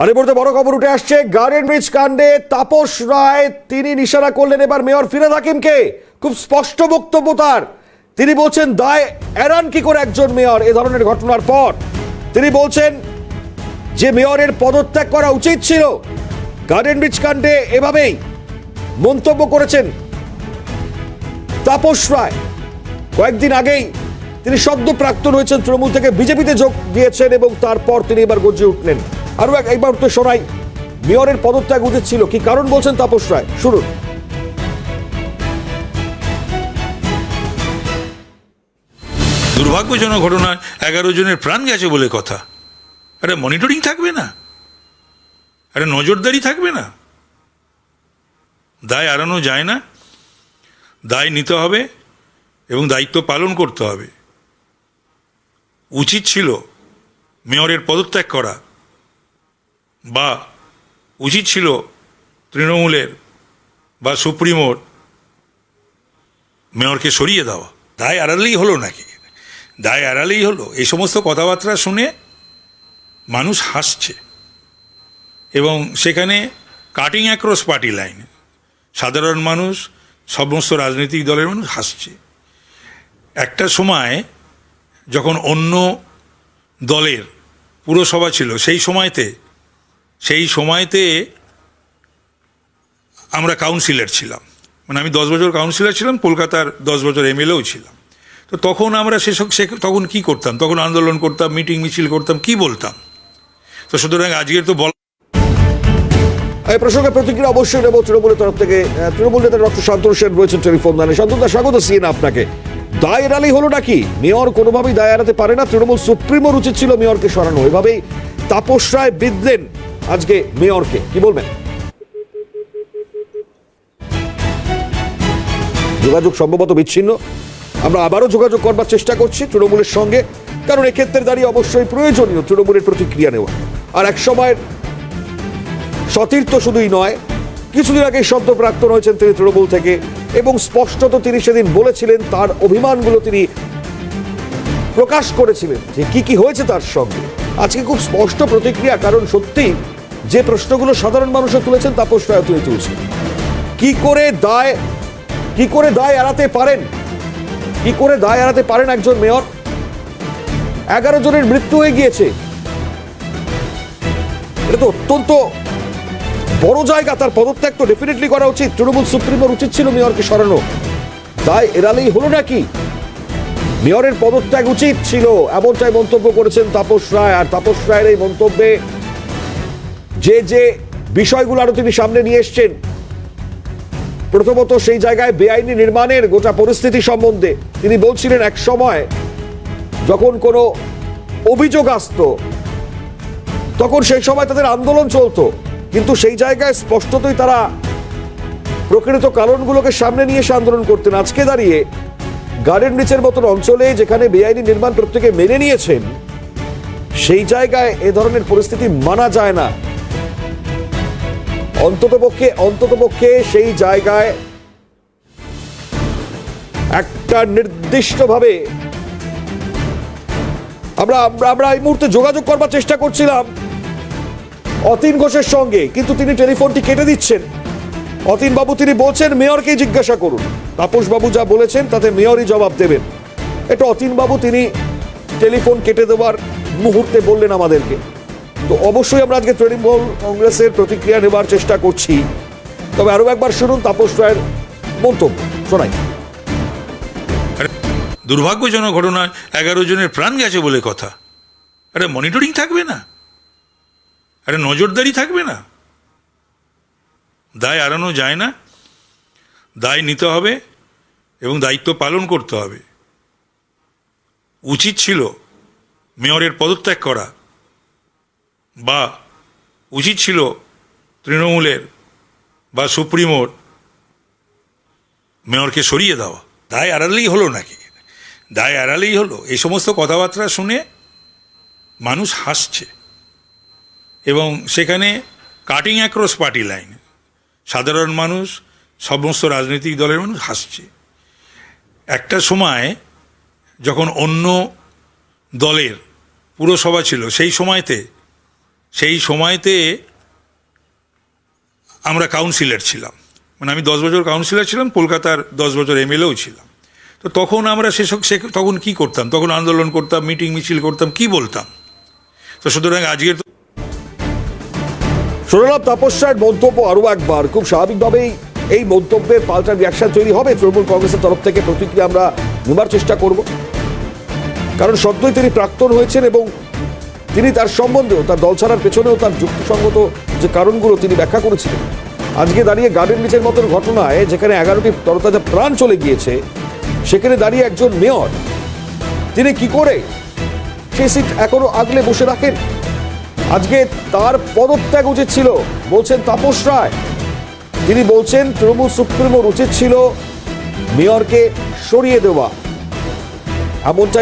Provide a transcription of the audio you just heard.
আর বড় খবর উঠে আসছে, গার্ডেন ব্রিজ কাণ্ডে তাপস রায়, তিনি নিশানা করলেন এবার মেয়র ফিরাদ হাকিমকে। খুব স্পষ্ট বক্তব্য তার। তিনি বলছেন, দায় এড়ান কি করে একজন মেয়র? এ ধরনের ঘটনার পর তিনি বলছেন, যে মেয়রের পদত্যাগ করা উচিত ছিল, গার্ডেন ব্রিজ কাণ্ডে এভাবেই মন্তব্য করেছেন তাপস রায়। কয়েকদিন আগেই তিনি সদ্য প্রাক্তন হয়েছেন তৃণমূল থেকে, বিজেপিতে যোগ দিয়েছেন এবং তারপর তিনি এবার গর্জে উঠলেন। আরও এক একবার তো শোনাই। মেয়রের পদত্যাগ উচিত ছিল। কি কারণ বলছেন তাপস রায়? শুনুন। দুর্ভাগ্যজনক ঘটনায় এগারো জনের প্রাণ গেছে বলে কথা। আরে মনিটরিং থাকবে না। আরে নজরদারি থাকবে না। দায় এড়ানো যায় না। দায় নিতে হবে এবং দায়িত্ব পালন করতে হবে। উচিত ছিল মেয়রের পদত্যাগ করা। বা উচিত ছিল তৃণমূলের বা সুপ্রিমোর মেয়রকে সরিয়ে দেওয়া। দায় এড়ালেই হলো নাকি? দায় এড়ালেই হলো। এই সমস্ত কথাবার্তা শুনে মানুষ হাসছে। এবং সেখানে কাটিং অ্যাক্রস পার্টি লাইন। সাধারণ মানুষ, সমস্ত রাজনৈতিক দলের মানুষ হাসছে। একটা সময় যখন অন্য দলের পুরসভা ছিল, সেই সময়তে সেই সময়তে আমরা কাউন্সিলর ছিলাম। মানে আমি দশ বছর কাউন্সিলর ছিলাম, কলকাতার দশ বছর এমএলএও ছিলাম। তো তখন আমরা সেসব সে তখন কি করতাম? তখন আন্দোলন করতাম মিটিং মিছিল করতাম, কি বলতাম? তো সুতরাং আজকের তো বল এই প্রসঙ্গে প্রতিক্রিয়া অবশ্যই নেব তৃণমূলের তরফ থেকে। তৃণমূল নেতা ডক্টর শান্তনু সেন রয়েছেন টেলিফোন দানে শান্তনুদা স্বাগত সিএন আপনাকে। দায় এড়ালেই হলো নাকি? মেয়র কোনোভাবেই দায় এড়াতে পারে না। তৃণমূল সুপ্রিমোর উচিত ছিল মেয়রকে সরানো। এভাবেই তাপস রায় বিদলেন আজকে মেয়রকে, কি বলবেন? যোগাযোগ সম্ভবত বিচ্ছিন্ন। আমরা আবারও যোগাযোগ করবার চেষ্টা করছি তৃণমূলের সঙ্গে, কারণ এক্ষেত্রে দাঁড়িয়ে অবশ্যই প্রয়োজনীয় তৃণমূলের প্রতিক্রিয়া নেওয়া। আর এক সময়ের সতীর্থ শুধুই নয়, কিছুদিন আগে সদ্য প্রাক্তন হয়েছেন তিনি তৃণমূল থেকে, এবং স্পষ্টত তিনি সেদিন বলেছিলেন, তার অভিমানগুলো তিনি প্রকাশ করেছিলেন যে কি কি হয়েছে তার সঙ্গে। আজকে খুব স্পষ্ট প্রতিক্রিয়া, কারণ সত্যি যে প্রশ্নগুলো সাধারণ মানুষও তুলেছেন তাপস রায় তুলে তুলছেন। কি করে দায়, কি করে দায় এড়াতে পারেন? কি করে দায় এড়াতে পারেন একজন মেয়র? এগারো জনের মৃত্যু হয়ে গিয়েছে। এটা তো অত্যন্ত বড় জায়গা, তার পদত্যাগ তো ডেফিনেটলি করা উচিত। তৃণমূল সুপ্রিমোর উচিত ছিল মেয়রকে সরানো। দায় এড়ালেই হলো নাকি? মেয়রের পদত্যাগ উচিত ছিল, এমনটাই মন্তব্য করেছেন তাপস রায়। আর তাপস রায়ের এই মন্তব্যে যে যে বিষয়গুলো আরও তিনি সামনে নিয়ে এসছেন। প্রথমত সেই জায়গায় বেআইনি নির্মাণের গোটা পরিস্থিতি সম্বন্ধে তিনি বলছিলেন এক সময় যখন কোনো অভিযোগ আসতো, তখন সেই সময় তাদের আন্দোলন চলতো। কিন্তু সেই জায়গায় স্পষ্টতই তারা প্রকৃত কারণগুলোকে সামনে নিয়ে এসে আন্দোলন করতেন। আজকে দাঁড়িয়ে গার্ডেন ব্রিজের মতন অঞ্চলে যেখানে বেআইনি নির্মাণ প্রত্যেকে মেনে নিয়েছেন, সেই জায়গায় এ ধরনের পরিস্থিতি মানা যায় না। অন্ততপক্ষে অন্ততপক্ষে সেই জায়গায় একটা নির্দিষ্টভাবে আমরা আমরা আমরা এই মুহূর্তে যোগাযোগ করবার চেষ্টা করছিলাম অতীন ঘোষের সঙ্গে, কিন্তু তিনি টেলিফোনটি কেটে দিচ্ছেন। অতীন বাবু তিনি বলছেন, মেয়রকেই জিজ্ঞাসা করুন। তাপস বাবু যা বলেছেন, তাতে মেয়রই জবাব দেবেন। এটা অতীন বাবু তিনি টেলিফোন কেটে দেওয়ার মুহূর্তে বললেন আমাদেরকে। তো অবশ্যই আমরা আজকে তৃণমূল কংগ্রেসের প্রতিক্রিয়া নেবার চেষ্টা করছি। তবে আরও একবার শুনুন তাপস রায়ের মন্তব্য। শোনাই। দুর্ভাগ্যজনক ঘটনায় এগারো জনের প্রাণ গেছে বলে কথা। আরে মনিটরিং থাকবে না। আরে, নজরদারি থাকবে না। দায় এড়ানো যায় না। দায় নিতে হবে এবং দায়িত্ব পালন করতে হবে। উচিত ছিল মেয়রের পদত্যাগ করা। বা উচিত ছিল তৃণমূলের বা সুপ্রিমোর মেয়রকে সরিয়ে দেওয়া। দায় এড়ালেই হলো নাকি? দায় এড়ালেই হলো। এই সমস্ত কথাবার্তা শুনে মানুষ হাসছে। এবং সেখানে কাটিং অ্যাক্রস পার্টি লাইন সাধারণ মানুষ, সমস্ত রাজনৈতিক দলের মানুষ হাসছে। একটা সময় যখন অন্য দলের পুরসভা ছিল, সেই সময়তে সেই সময়তে আমরা কাউন্সিলর ছিলাম। মানে আমি দশ বছর কাউন্সিলর ছিলাম, কলকাতার দশ বছর এমএলএও ছিলাম। তো তখন আমরা সেসব সে তখন কি করতাম? তখন আন্দোলন করতাম মিটিং মিছিল করতাম, কি বলতাম? তো সুতরাং আজকের সোনালাভ তাপস মন্তব্য আরও একবার। খুব স্বাভাবিকভাবেই এই মন্তব্যের পাল্টা রিয়াকশন তৈরি হবে। তৃণমূল কংগ্রেসের তরফ থেকে প্রতিক্রিয়া আমরা নেবার চেষ্টা করব। কারণ সদ্যই তিনি প্রাক্তন হয়েছেন এবং তিনি তার সম্বন্ধেও, তার দল ছাড়ার পেছনেও তার যুক্তিসঙ্গত যে কারণগুলো তিনি ব্যাখ্যা করেছিলেন। আজকে দাঁড়িয়ে গার্ডেন রিচের মতন ঘটনায়, যেখানে এগারোটি তরতাজা প্রাণ চলে গিয়েছে, সেখানে দাঁড়িয়ে একজন মেয়র, তিনি কি করে সেই সিট এখনও আগলে বসে রাখেন? আজকে তার পদত্যাগ উচিত ছিল, বলছেন তাপস রায়। তিনি বলছেন, তৃণমূল সুপ্রিমোর উচিত ছিল মেয়রকে সরিয়ে দেওয়া। এমনটাই